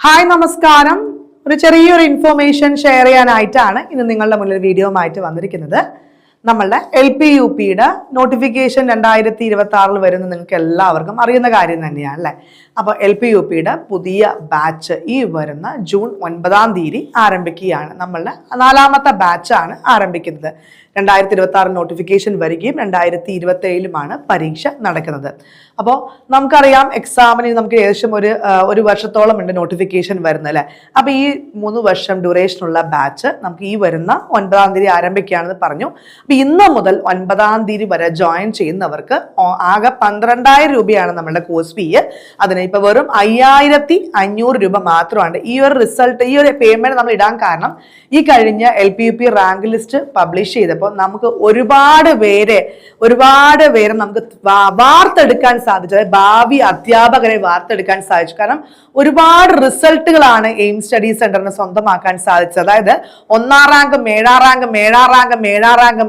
Hi നമസ്കാരം. ഒരു ചെറിയൊരു ഇൻഫോർമേഷൻ ഷെയർ ചെയ്യാനായിട്ടാണ് ഇന്ന് നിങ്ങളുടെ മുന്നിൽ വീഡിയോ ആയിട്ട് വന്നിരിക്കുന്നത്. നമ്മളുടെ എൽ പി യു പിയുടെ നോട്ടിഫിക്കേഷൻ രണ്ടായിരത്തി ഇരുപത്തി ആറിൽ വരുന്ന നിങ്ങൾക്ക് എല്ലാവർക്കും അറിയുന്ന കാര്യം തന്നെയാണ് അല്ലേ? അപ്പോൾ എൽ പി യു പിയുടെ പുതിയ ബാച്ച് ഈ വരുന്ന ജൂൺ ഒൻപതാം തീയതി ആരംഭിക്കുകയാണ്. നമ്മളുടെ നാലാമത്തെ ബാച്ചാണ് ആരംഭിക്കുന്നത്. രണ്ടായിരത്തി ഇരുപത്തി ആറ് നോട്ടിഫിക്കേഷൻ വരികയും രണ്ടായിരത്തി ഇരുപത്തി ഏഴിലുമാണ് പരീക്ഷ നടക്കുന്നത്. അപ്പോൾ നമുക്കറിയാം എക്സാമിന് നമുക്ക് ഏകദേശം ഒരു ഒരു വർഷത്തോളം ഉണ്ട് നോട്ടിഫിക്കേഷൻ വരുന്നത് അല്ലേ? അപ്പോൾ ഈ മൂന്ന് വർഷം ഡ്യൂറേഷനുള്ള ബാച്ച് നമുക്ക് ഈ വരുന്ന ഒൻപതാം തീയതി ആരംഭിക്കുകയാണെന്ന് പറഞ്ഞു. ഇന്ന് മുതൽ ഒൻപതാം തീയതി വരെ ജോയിൻ ചെയ്യുന്നവർക്ക് ആകെ പന്ത്രണ്ടായിരം രൂപയാണ് നമ്മുടെ കോഴ്സ് ഫീ അതിന് ഇപ്പൊ വെറും അയ്യായിരത്തി അഞ്ഞൂറ് രൂപ മാത്രമാണ് ഈ ഒരു റിസൾട്ട് ഈ ഒരു പേയ്മെന്റ് നമ്മൾ ഇടാൻ കാരണം ഈ കഴിഞ്ഞ L P U P rank list publish ചെയ്തപ്പോൾ നമുക്ക് ഒരുപാട് പേരെ ഒരുപാട് പേരെ നമുക്ക് വാർത്തെടുക്കാൻ സാധിച്ചു അതായത് ഭാവി അധ്യാപകരെ വാർത്തെടുക്കാൻ സാധിച്ചു. കാരണം ഒരുപാട് റിസൾട്ടുകളാണ് എയിം സ്റ്റഡി സെന്ററിന് സ്വന്തമാക്കാൻ സാധിച്ചത്. അതായത് ഒന്നാം റാങ്കും ഏഴാം റാങ്കും ഏഴാം റാങ്ക് ഏഴാം റാങ്കും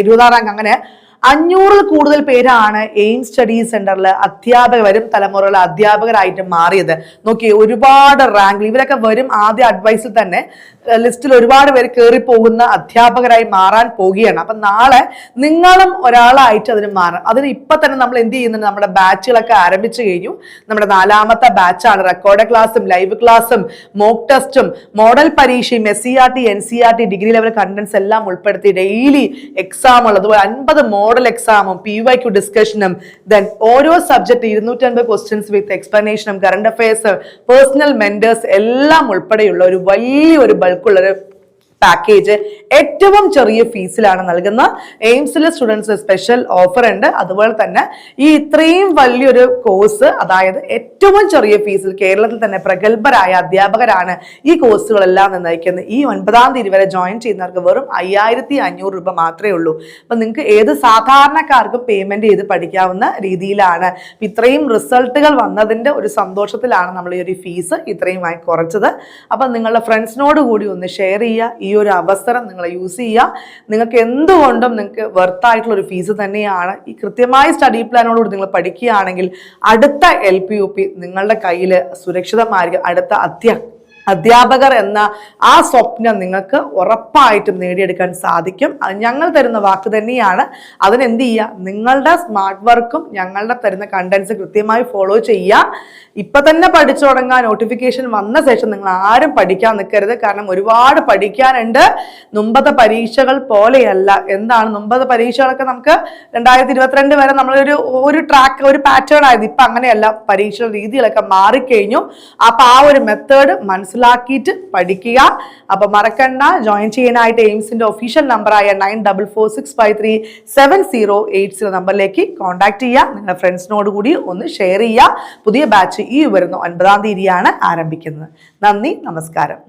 ഇരുപതാം അങ്ങനെ അഞ്ഞൂറിൽ കൂടുതൽ പേരാണ് എയിം സ്റ്റഡി സെന്ററിൽ അധ്യാപക വരും തലമുറകൾ അധ്യാപകരായിട്ട് മാറിയത്. നോക്കി ഒരുപാട് റാങ്ക് ഇവരൊക്കെ വരും ആദ്യ അഡ്വൈസിൽ തന്നെ ലിസ്റ്റിൽ ഒരുപാട് പേര് കയറി പോകുന്ന അധ്യാപകരായി മാറാൻ പോവുകയാണ്. അപ്പൊ നാളെ നിങ്ങളും ഒരാളായിട്ട് അതിന് മാറാം അതിന് ഇപ്പൊ തന്നെ നമ്മൾ എന്ത് ചെയ്യുന്നുണ്ട്? നമ്മുടെ ബാച്ചുകളൊക്കെ ആരംഭിച്ചു കഴിഞ്ഞു. നമ്മുടെ നാലാമത്തെ ബാച്ചാണ്. റെക്കോർഡ് ക്ലാസ്സും ലൈവ് ക്ലാസ്സും മോക്ക് ടെസ്റ്റും മോഡൽ പരീക്ഷയും S C R T N C R T degree level contents എല്ലാം ഉൾപ്പെടുത്തി ഡെയിലി എക്സാം ഉള്ളത് അതുപോലെ അൻപത് മോഡൽ എക്സാമും പി വൈ ക്യു ഡിസ്കഷനും ദെൻ ഓരോ സബ്ജക്ട് ഇരുന്നൂറ്റൻപത് ക്വസ്റ്റ്യൻസ് വിത്ത് എക്സ്പ്ലനേഷനും കറണ്ട് അഫയേഴ്സ് പേഴ്സണൽ മെന്റേഴ്സ് എല്ലാം ഉൾപ്പെടെയുള്ള ഒരു വലിയൊരു ബൾക്കുള്ള ഒരു പാക്കേജ് ഏറ്റവും ചെറിയ ഫീസിലാണ് നൽകുന്ന. എയിംസിലെ സ്റ്റുഡൻസ് സ്പെഷ്യൽ ഓഫർ ഉണ്ട്. അതുപോലെ തന്നെ ഈ ഇത്രയും വലിയൊരു കോഴ്സ് അതായത് ഏറ്റവും ചെറിയ ഫീസിൽ കേരളത്തിൽ തന്നെ പ്രഗത്ഭരായ അധ്യാപകരാണ് ഈ കോഴ്സുകളെല്ലാം നിർണയിക്കുന്നത്. ഈ ഒൻപതാം തീയതി വരെ ജോയിൻ ചെയ്യുന്നവർക്ക് വെറും അയ്യായിരത്തി അഞ്ഞൂറ് രൂപ മാത്രമേ ഉള്ളൂ. അപ്പം നിങ്ങൾക്ക് ഏത് സാധാരണക്കാർക്കും പേയ്മെന്റ് ചെയ്ത് പഠിക്കാവുന്ന രീതിയിലാണ്. ഇത്രയും റിസൾട്ടുകൾ വന്നതിന്റെ ഒരു സന്തോഷത്തിലാണ് നമ്മൾ ഈ ഒരു ഫീസ് ഇത്രയുമായി കുറച്ചത് അപ്പം നിങ്ങളുടെ ഫ്രണ്ട്സിനോട് കൂടി ഒന്ന് ഷെയർ ചെയ്യുക. ഈ ഒരു അവസരം നിങ്ങൾ യൂസ് ചെയ്യുക. നിങ്ങൾക്ക് എന്തുകൊണ്ടും നിങ്ങൾക്ക് വെർത്തായിട്ടുള്ള ഒരു ഫീസ് തന്നെയാണ്. ഈ കൃത്യമായ സ്റ്റഡി പ്ലാനോടുകൂടി നിങ്ങൾ പഠിക്കുകയാണെങ്കിൽ അടുത്ത എൽ നിങ്ങളുടെ കയ്യിൽ സുരക്ഷിതമായിരിക്കും. അടുത്ത അധ്യ അധ്യാപകർ എന്ന ആ സ്വപ്നം നിങ്ങൾക്ക് ഉറപ്പായിട്ടും നേടിയെടുക്കാൻ സാധിക്കും. അത് ഞങ്ങൾ തരുന്ന വാക്ക് തന്നെയാണ്. അതിനെന്ത് ചെയ്യുക? നിങ്ങളുടെ സ്മാർട്ട് വർക്കും ഞങ്ങളുടെ തരുന്ന കണ്ടൻസ് കൃത്യമായി ഫോളോ ചെയ്യുക. ഇപ്പം തന്നെ പഠിച്ചു തുടങ്ങാൻ നോട്ടിഫിക്കേഷൻ വന്ന ശേഷം നിങ്ങൾ ആരും പഠിക്കാൻ നിൽക്കരുത്. കാരണം ഒരുപാട് പഠിക്കാനുണ്ട്. മുമ്പത്തെ പരീക്ഷകൾ പോലെയല്ല. എന്താണ്? മുമ്പത്തെ പരീക്ഷകളൊക്കെ നമുക്ക് രണ്ടായിരത്തി ഇരുപത്തിരണ്ട് വരെ നമ്മളൊരു ഒരു ട്രാക്ക് ഒരു പാറ്റേൺ ആയിരുന്നു. ഇപ്പം അങ്ങനെയല്ല. പരീക്ഷ രീതികളൊക്കെ മാറിക്കഴിഞ്ഞു. അപ്പം ആ ഒരു മെത്തേഡ് മനസ്സിലാക്കിയിട്ട് പഠിക്കുക. അപ്പൊ മറക്കണ്ട ജോയിൻ ചെയ്യാനായിട്ട് എയിംസിന്റെ ഒഫീഷ്യൽ നമ്പറായ nine double four six five three seven zero eight zero നമ്പറിലേക്ക് കോൺടാക്ട് ചെയ്യുക. നിങ്ങളുടെ ഫ്രണ്ട്സിനോട് കൂടി ഒന്ന് ഷെയർ ചെയ്യുക. പുതിയ ബാച്ച് ഈ വരുന്ന ഒൻപതാം തീയതിയാണ് ആരംഭിക്കുന്നത്. നന്ദി നമസ്കാരം.